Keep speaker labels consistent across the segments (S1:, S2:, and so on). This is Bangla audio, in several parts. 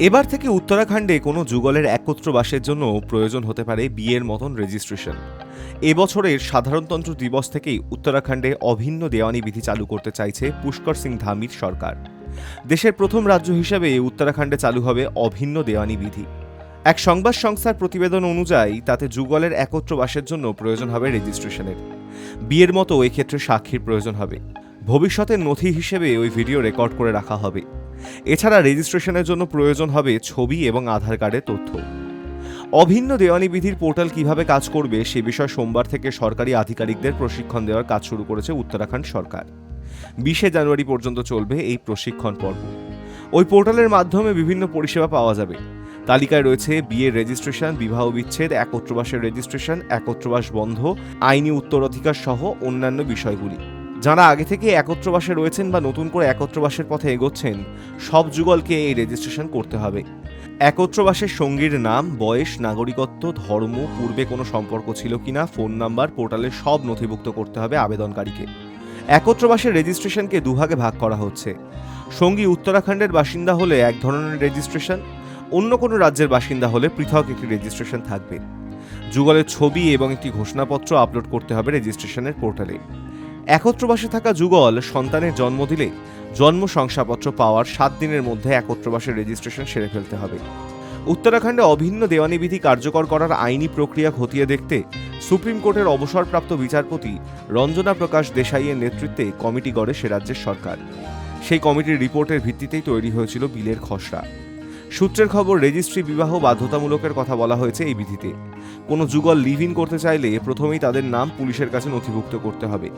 S1: এবার থেকে উত্তরাখণ্ডে কোনো যুগলের একত্র বাসের জন্য প্রয়োজন হতে পারে বিয়ের মতন রেজিস্ট্রেশন এবছরের সাধারণতন্ত্র দিবস থেকেই উত্তরাখণ্ডে অভিন্ন দেওয়ানি বিধি চালু করতে চাইছে পুষ্কর সিং ধামির সরকার। দেশের প্রথম রাজ্য হিসেবে উত্তরাখণ্ডে চালু হবে অভিন্ন দেওয়ানি বিধি। এক সংবাদ সংস্থার প্রতিবেদন অনুযায়ী, তাতে যুগলের একত্র বাসের জন্য প্রয়োজন হবে রেজিস্ট্রেশনের বিয়ের মতো এক্ষেত্রে সাক্ষীর প্রয়োজন হবে। ভবিষ্যতের নথি হিসেবে ওই ভিডিও রেকর্ড করে রাখা হবে। এছাড়া রেজিস্ট্রেশনের জন্য প্রয়োজন হবে ছবি এবং আধার কার্ডের তথ্য। অভিন্ন দেওয়ানি বিধির পোর্টাল কীভাবে কাজ করবে সে বিষয়ে সোমবার থেকে সরকারি আধিকারিকদের প্রশিক্ষণ দেওয়ার কাজ শুরু করেছে উত্তরাখণ্ড সরকার। বিশে জানুয়ারি পর্যন্ত চলবে এই প্রশিক্ষণ পর্ব। ওই পোর্টালের মাধ্যমে বিভিন্ন পরিষেবা পাওয়া যাবে। তালিকায় রয়েছে বিয়ের রেজিস্ট্রেশন, বিবাহ বিচ্ছেদ, একত্রবাসের রেজিস্ট্রেশন, একত্রবাস বন্ধ, আইনি উত্তরাধিকার সহ অন্যান্য বিষয়গুলি। যারা আগে থেকে একত্রবাসে রয়েছেন বা নতুন করে একত্রবাসের পথে এগোচ্ছেন, সব যুগলকে এই রেজিস্ট্রেশন করতে হবে। একত্রবাসের সঙ্গীর নাম, বয়স, নাগরিকত্ব, ধর্ম, পূর্বে কোনো সম্পর্ক ছিল কিনা, ফোন নাম্বার পোর্টালে সব নথিভুক্ত করতে হবে আবেদনকারীকে। একত্রবাসের রেজিস্ট্রেশনকে দুভাগে ভাগ করা হচ্ছে। সঙ্গী উত্তরাখণ্ডের বাসিন্দা হলে এক ধরনের রেজিস্ট্রেশন অন্য কোনো রাজ্যের বাসিন্দা হলে পৃথক একটি রেজিস্ট্রেশন থাকবে। যুগলের ছবি এবং একটি ঘোষণাপত্র আপলোড করতে হবে রেজিস্ট্রেশনের পোর্টালে একত্রবাসে থাকা যুগল সন্তানের জন্ম দিলে জন্ম শংসাপত্র পাওয়ার সাত দিনের মধ্যে একত্রবাসের রেজিস্ট্রেশন সেরে ফেলতে হবে। উত্তরাখণ্ডে অভিন্ন দেওয়ানি বিধি কার্যকর করার আইনি প্রক্রিয়া খতিয়ে দেখতে সুপ্রিম কোর্টের অবসরপ্রাপ্ত বিচারপতি রঞ্জনা প্রকাশ দেশাইয়ের নেতৃত্বে কমিটি গড়ে সে রাজ্যের সরকার। সেই কমিটির রিপোর্টের ভিত্তিতেই তৈরি হয়েছিল বিলের খসড়া। সূত্রের খবর, রেজিস্ট্রি বিবাহ বাধ্যতামূলকের কথা বলা হয়েছে এই বিধিতে। কোনো যুগল লিভ ইন করতে চাইলে প্রথমেই তাদের নাম পুলিশের কাছে নথিভুক্ত করতে হবে।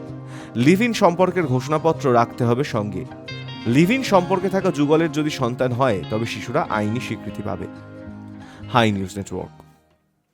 S1: লিভ ইন সম্পর্কের ঘোষণাপত্র রাখতে হবে সঙ্গে। লিভ ইন সম্পর্কে থাকা যুগলের যদি সন্তান হয়, তবে শিশুরা আইনি স্বীকৃতি পাবে। Hi news network.